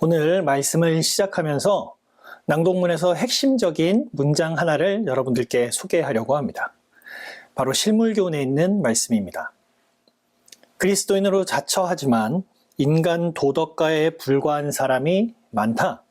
오늘 말씀을 시작하면서 낭독문에서 핵심적인 문장 하나를 여러분들께 소개하려고 합니다. 바로 실물교훈에 있는 말씀입니다. 그리스도인으로 자처하지만 인간 도덕가에 불과한 사람이 많다.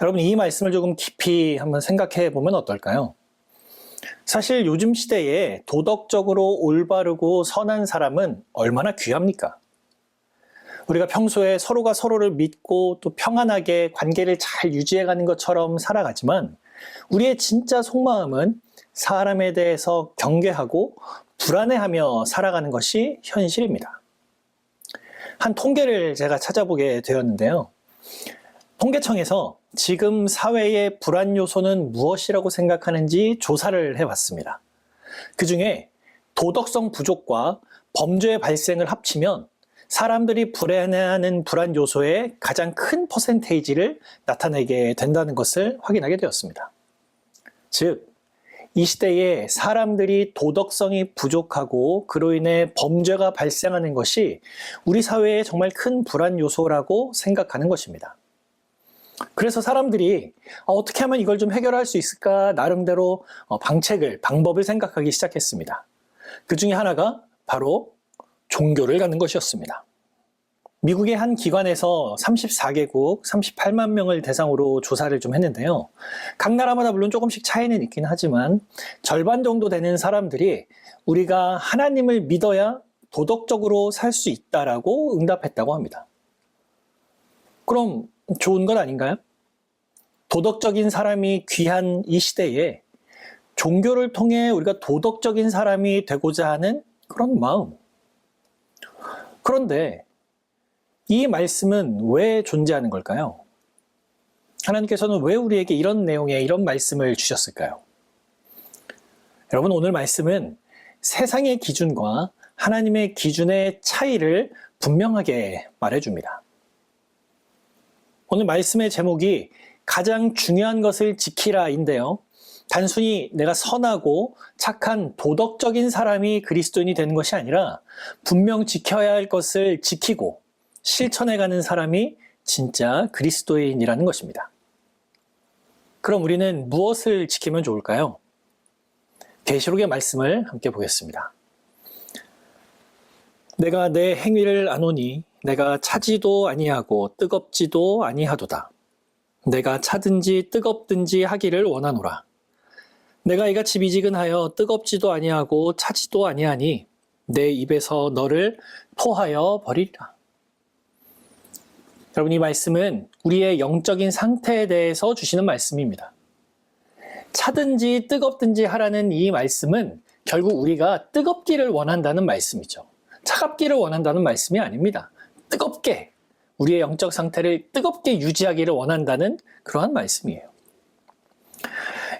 여러분 이 말씀을 조금 깊이 한번 생각해 보면 어떨까요? 사실 요즘 시대에 도덕적으로 올바르고 선한 사람은 얼마나 귀합니까? 우리가 평소에 서로가 서로를 믿고 또 평안하게 관계를 잘 유지해가는 것처럼 살아가지만 우리의 진짜 속마음은 사람에 대해서 경계하고 불안해하며 살아가는 것이 현실입니다. 한 통계를 제가 찾아보게 되었는데요. 통계청에서 지금 사회의 불안 요소는 무엇이라고 생각하는지 조사를 해봤습니다. 그 중에 도덕성 부족과 범죄의 발생을 합치면 사람들이 불안해하는 불안 요소의 가장 큰 퍼센테이지를 나타내게 된다는 것을 확인하게 되었습니다. 즉, 이 시대에 사람들이 도덕성이 부족하고 그로 인해 범죄가 발생하는 것이 우리 사회에 정말 큰 불안 요소라고 생각하는 것입니다. 그래서 사람들이 어떻게 하면 이걸 좀 해결할 수 있을까 나름대로 어, 방책을, 방법을 생각하기 시작했습니다. 그 중에 하나가 바로 종교를 갖는 것이었습니다. 미국의 한 기관에서 34개국 38만 명을 대상으로 조사를 좀 했는데요. 각 나라마다 물론 조금씩 차이는 있긴 하지만 절반 정도 되는 사람들이 우리가 하나님을 믿어야 도덕적으로 살 수 있다라고 응답했다고 합니다. 그럼 좋은 것 아닌가요? 도덕적인 사람이 귀한 이 시대에 종교를 통해 우리가 도덕적인 사람이 되고자 하는 그런 마음. 그런데 이 말씀은 왜 존재하는 걸까요? 하나님께서는 왜 우리에게 이런 내용의 이런 말씀을 주셨을까요? 여러분, 오늘 말씀은 세상의 기준과 하나님의 기준의 차이를 분명하게 말해줍니다. 오늘 말씀의 제목이 가장 중요한 것을 지키라인데요. 단순히 내가 선하고 착한 도덕적인 사람이 그리스도인이 되는 것이 아니라 분명 지켜야 할 것을 지키고 실천해가는 사람이 진짜 그리스도인이라는 것입니다. 그럼 우리는 무엇을 지키면 좋을까요? 계시록의 말씀을 함께 보겠습니다. 내가 내 행위를 아노니 내가 차지도 아니하고 뜨겁지도 아니하도다. 내가 차든지 뜨겁든지 하기를 원하노라. 내가 이같이 미지근하여 뜨겁지도 아니하고 차지도 아니하니 내 입에서 너를 토하여 버리리라. 여러분 이 말씀은 우리의 영적인 상태에 대해서 주시는 말씀입니다. 차든지 뜨겁든지 하라는 이 말씀은 결국 우리가 뜨겁기를 원한다는 말씀이죠. 차갑기를 원한다는 말씀이 아닙니다. 뜨겁게 우리의 영적 상태를 뜨겁게 유지하기를 원한다는 그러한 말씀이에요.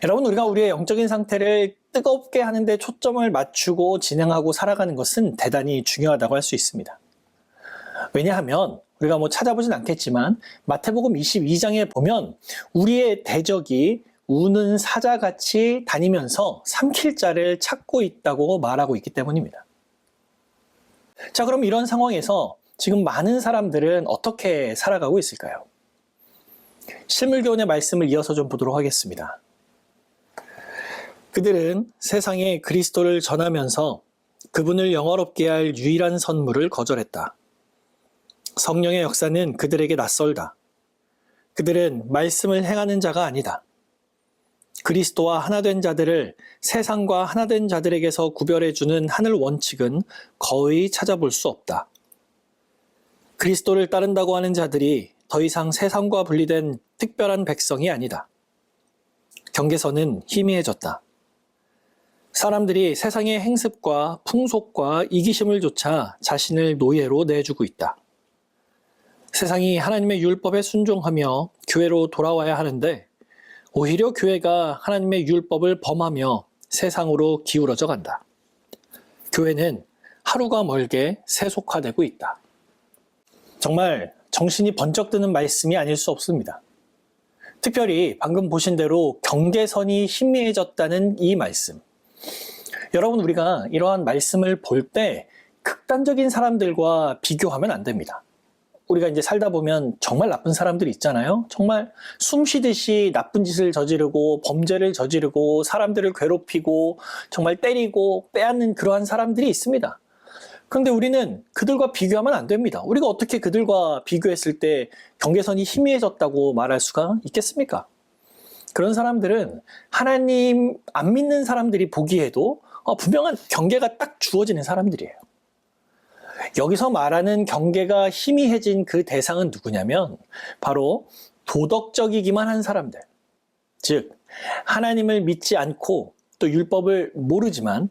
여러분 우리가 우리의 영적인 상태를 뜨겁게 하는데 초점을 맞추고 진행하고 살아가는 것은 대단히 중요하다고 할 수 있습니다. 왜냐하면 우리가 뭐 찾아보진 않겠지만 마태복음 22장에 보면 우리의 대적이 우는 사자같이 다니면서 삼킬 자를 찾고 있다고 말하고 있기 때문입니다. 자, 그럼 이런 상황에서 지금 많은 사람들은 어떻게 살아가고 있을까요? 실물교훈의 말씀을 이어서 좀 보도록 하겠습니다. 그들은 세상에 그리스도를 전하면서 그분을 영화롭게 할 유일한 선물을 거절했다. 성령의 역사는 그들에게 낯설다. 그들은 말씀을 행하는 자가 아니다. 그리스도와 하나된 자들을 세상과 하나된 자들에게서 구별해주는 하늘 원칙은 거의 찾아볼 수 없다. 그리스도를 따른다고 하는 자들이 더 이상 세상과 분리된 특별한 백성이 아니다. 경계선은 희미해졌다. 사람들이 세상의 행습과 풍속과 이기심을 조차 자신을 노예로 내주고 있다. 세상이 하나님의 율법에 순종하며 교회로 돌아와야 하는데 오히려 교회가 하나님의 율법을 범하며 세상으로 기울어져 간다. 교회는 하루가 멀게 세속화되고 있다. 정말 정신이 번쩍 드는 말씀이 아닐 수 없습니다. 특별히 방금 보신 대로 경계선이 희미해졌다는 이 말씀. 여러분, 우리가 이러한 말씀을 볼 때 극단적인 사람들과 비교하면 안 됩니다. 우리가 이제 살다 보면 정말 나쁜 사람들이 있잖아요. 정말 숨 쉬듯이 나쁜 짓을 저지르고 범죄를 저지르고 사람들을 괴롭히고 정말 때리고 빼앗는 그러한 사람들이 있습니다. 그런데 우리는 그들과 비교하면 안 됩니다. 우리가 어떻게 그들과 비교했을 때 경계선이 희미해졌다고 말할 수가 있겠습니까? 그런 사람들은 하나님 안 믿는 사람들이 보기에도 어, 분명한 경계가 딱 주어지는 사람들이에요. 여기서 말하는 경계가 희미해진 그 대상은 누구냐면 바로 도덕적이기만 한 사람들. 즉, 하나님을 믿지 않고 또 율법을 모르지만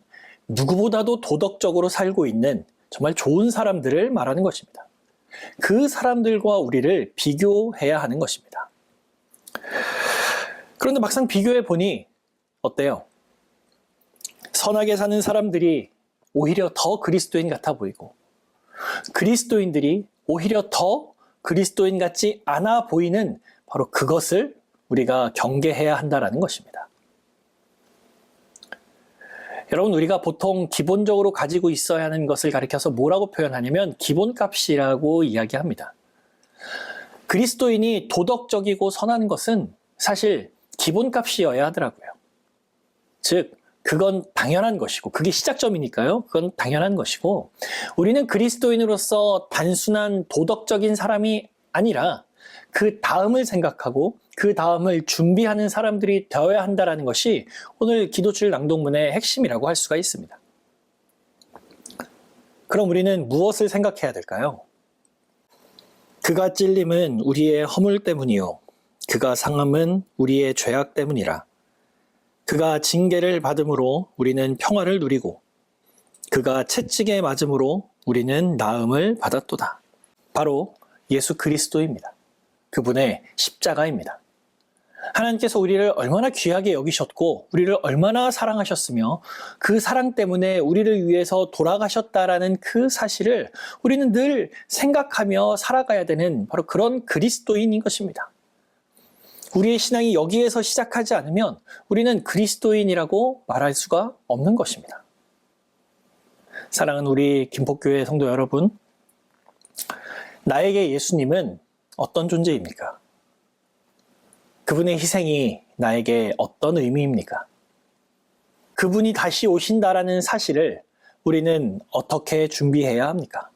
누구보다도 도덕적으로 살고 있는 정말 좋은 사람들을 말하는 것입니다. 그 사람들과 우리를 비교해야 하는 것입니다. 그런데 막상 비교해 보니 어때요? 선하게 사는 사람들이 오히려 더 그리스도인 같아 보이고 그리스도인들이 오히려 더 그리스도인 같지 않아 보이는 바로 그것을 우리가 경계해야 한다라는 것입니다. 여러분, 우리가 보통 기본적으로 가지고 있어야 하는 것을 가리켜서 뭐라고 표현하냐면 기본값이라고 이야기합니다. 그리스도인이 도덕적이고 선한 것은 사실 기본값이어야 하더라고요. 즉, 그건 당연한 것이고, 그게 시작점이니까요. 그건 당연한 것이고, 우리는 그리스도인으로서 단순한 도덕적인 사람이 아니라 그 다음을 생각하고 그 다음을 준비하는 사람들이 되어야 한다는 것이 오늘 기도출 낭독문의 핵심이라고 할 수가 있습니다. 그럼 우리는 무엇을 생각해야 될까요? 그가 찔림은 우리의 허물 때문이요. 그가 상함은 우리의 죄악 때문이라. 그가 징계를 받음으로 우리는 평화를 누리고 그가 채찍에 맞음으로 우리는 나음을 받았도다. 바로 예수 그리스도입니다. 그분의 십자가입니다. 하나님께서 우리를 얼마나 귀하게 여기셨고 우리를 얼마나 사랑하셨으며 그 사랑 때문에 우리를 위해서 돌아가셨다라는 그 사실을 우리는 늘 생각하며 살아가야 되는 바로 그런 그리스도인인 것입니다. 우리의 신앙이 여기에서 시작하지 않으면 우리는 그리스도인이라고 말할 수가 없는 것입니다. 사랑하는 우리 김포교회 성도 여러분, 나에게 예수님은 어떤 존재입니까? 그분의 희생이 나에게 어떤 의미입니까? 그분이 다시 오신다라는 사실을 우리는 어떻게 준비해야 합니까?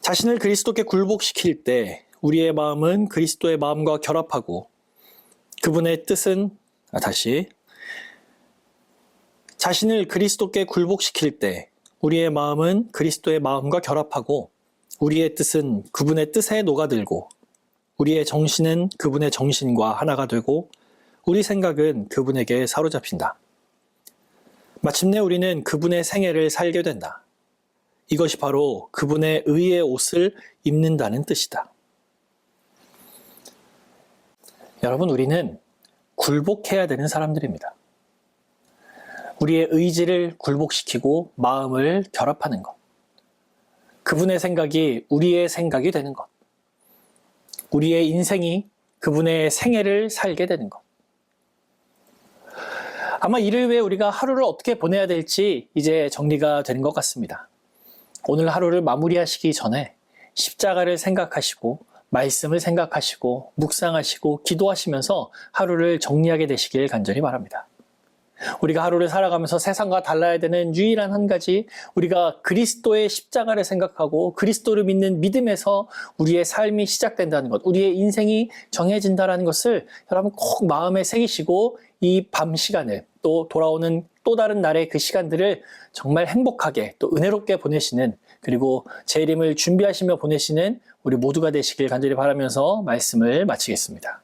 자신을 그리스도께 굴복시킬 때 우리의 마음은 그리스도의 마음과 결합하고 그분의 뜻은 아, 다시 자신을 그리스도께 굴복시킬 때 우리의 마음은 그리스도의 마음과 결합하고 우리의 뜻은 그분의 뜻에 녹아들고 우리의 정신은 그분의 정신과 하나가 되고 우리 생각은 그분에게 사로잡힌다. 마침내 우리는 그분의 생애를 살게 된다. 이것이 바로 그분의 의의 옷을 입는다는 뜻이다. 여러분, 우리는 굴복해야 되는 사람들입니다. 우리의 의지를 굴복시키고 마음을 결합하는 것. 그분의 생각이 우리의 생각이 되는 것. 우리의 인생이 그분의 생애를 살게 되는 것. 아마 이를 위해 우리가 하루를 어떻게 보내야 될지 이제 정리가 되는 것 같습니다. 오늘 하루를 마무리하시기 전에 십자가를 생각하시고 말씀을 생각하시고 묵상하시고 기도하시면서 하루를 정리하게 되시길 간절히 바랍니다. 우리가 하루를 살아가면서 세상과 달라야 되는 유일한 한 가지 우리가 그리스도의 십자가를 생각하고 그리스도를 믿는 믿음에서 우리의 삶이 시작된다는 것, 우리의 인생이 정해진다는 것을 여러분 꼭 마음에 새기시고 이 밤 시간을 또 돌아오는 또 다른 날의 그 시간들을 정말 행복하게 또 은혜롭게 보내시는 그리고 재림을 준비하시며 보내시는 우리 모두가 되시길 간절히 바라면서 말씀을 마치겠습니다.